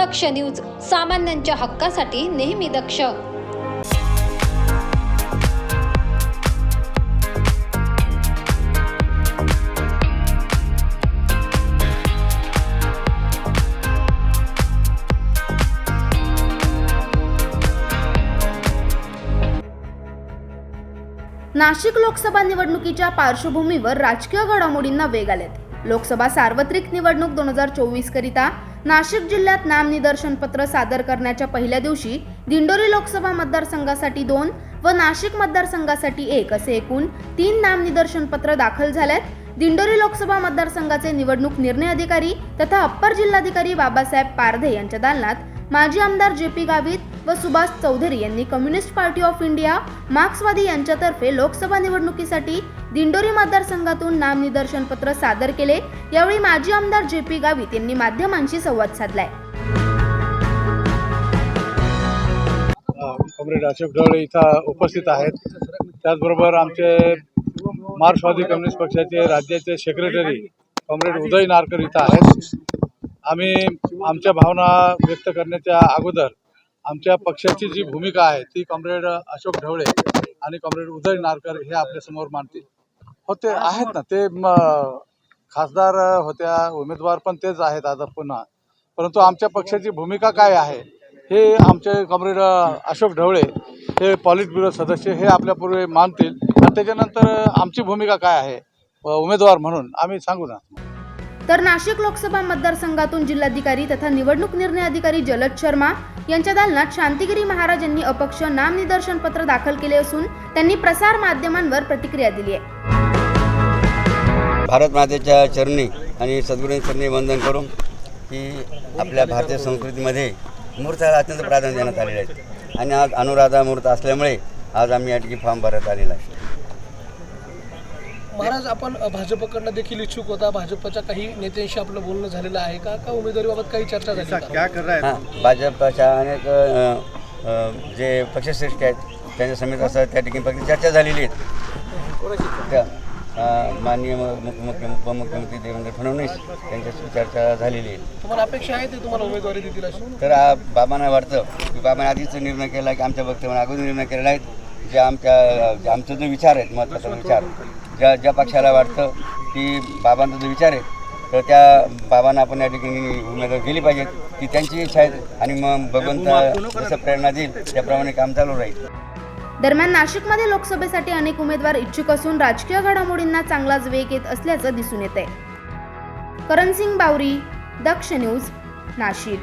दक्ष news सामान्यांच्या हक्कासाठी नेहमी दक्ष. नाशिक लोकसभा निवडणुकीच्या पार्श्वभूमीवर राजकीय घडामोडींना वेग आलेत. लोकसभा सार्वत्रिक निवडणूक दोन हजार चोवीस करिता नाशिक जिल्ह्यात नामनिदर्शन पत्र सादर करण्याच्या पहिल्या दिवशी दिंडोरी लोकसभा मतदारसंघासाठी दोन व नाशिक मतदारसंघासाठी एक असे एकूण तीन नामनिदर्शन पत्र दाखल झाल्यात दिंडोरी लोकसभा मतदारसंघाचे निवडणूक निर्णय अधिकारी तथा अप्पर जिल्हाधिकारी बाबासाहेब पारधे यांच्या दालनात माजी आमदार जे पी गावित व सुभाष चौधरी यांनी कम्युनिस्ट पार्टी ऑफ इंडिया मार्क्सवादी यांच्यातर्फे लोकसभा निवडणुकीसाठी दिंडोरी मतदारसंघातून नामनिदर्शन पत्र सादर केले. यावेळी माजी आमदार जे पी गावित यांनी माध्यमांशी संवाद साधलाय. कॉम्रेड अशोक ढवळे इथं उपस्थित आहेत. त्याचबरोबर आमचे मार्क्सवादी कम्युनिस्ट पक्षाचे राज्याचे सेक्रेटरी कॉम्रेड उदय नारकर इथं आहेत. आम्ही आमच्या भावना व्यक्त करण्याच्या अगोदर आमच्या पक्षाची जी भूमिका आहे ती कॉम्रेड अशोक ढवळे आणि कॉम्रेड उदय नारकर हे आपल्यासमोर मांडतील. हो ते आहेत ना ते खासदार होत्या उमेदवार पण तेच आहेत आता पुन्हा. परंतु आमच्या पक्षाची भूमिका काय आहे हे आमचे कॉम्रेड अशोक ढवळे हे पॉलिट ब्युरो सदस्य हे आपल्यापूर्वी मानतील. आणि त्याच्यानंतर आमची भूमिका काय आहे उमेदवार म्हणून आम्ही सांगू ना. तर नाशिक लोकसभा मतदारसंघातून जिल्हाधिकारी तथा निवडणूक निर्णय अधिकारी जलद शर्मा यांच्या दालनात शांतिगिरी महाराज यांनी अपक्ष नामनिदर्शन पत्र दाखल केले असून त्यांनी प्रसार माध्यमांवर प्रतिक्रिया दिली आहे. भारत मातेच्या चरणी आणि सद्गुरूंच्या चरणी वंदन करून की आपल्या भारतीय संस्कृतीमध्ये मूर्ताला अत्यंत प्राधान्य देण्यात आलेले आहे. आणि आज अनुराधा मूर्त असल्यामुळे आज आम्ही या ठिकाणी फॉर्म भरत आलेला आहे. महाराज आपण भाजपकडनं देखील इच्छुक होता. भाजपच्या काही नेत्यांशी आपलं बोलणं झालेलं आहे का? का उमेदवारीबाबत काही चर्चा झाली का? हां? भाजपच्या अनेक अ, जे पक्षश्रेष्ठी आहेत त्यांच्या समेत असं त्या ठिकाणी फक्त चर्चा झालेली आहेत त्या अ, माननीय मु- मुख्यमुख्य उपमुख्यमंत्री देवेंद्र फडणवीस यांच्याशी चर्चा झालेली आहे. तुम्हाला अपेक्षा आहे ते तुम्हाला उमेदवारी देतील अशी? तर आ- बाबांना वाटतं की बाबांनी आधीच निर्णय केला की आमच्या वक्तव्याने अगोदर निर्णय केलेला आहे. जे आमच्या जे आमचा जो विचार आहे महत्त्वाचा विचार ज्या ज्या पक्षाला वाटतं की बाबांचा जो विचार आहे तर त्या बाबांना आपण या ठिकाणी उमेदवार गेली पाहिजेत ती त्यांची इच्छा आहे आणि मग भगवंत जसं प्रेरणा देईल त्याप्रमाणे काम चालू राहील. दरम्यान नाशिकमध्ये लोकसभेसाठी अनेक उमेदवार इच्छुक असून राजकीय घडामोडींना चांगलाच वेग येत असल्याचं दिसून येत आहे करणसिंग बावरी दक्ष न्यूज नाशिक.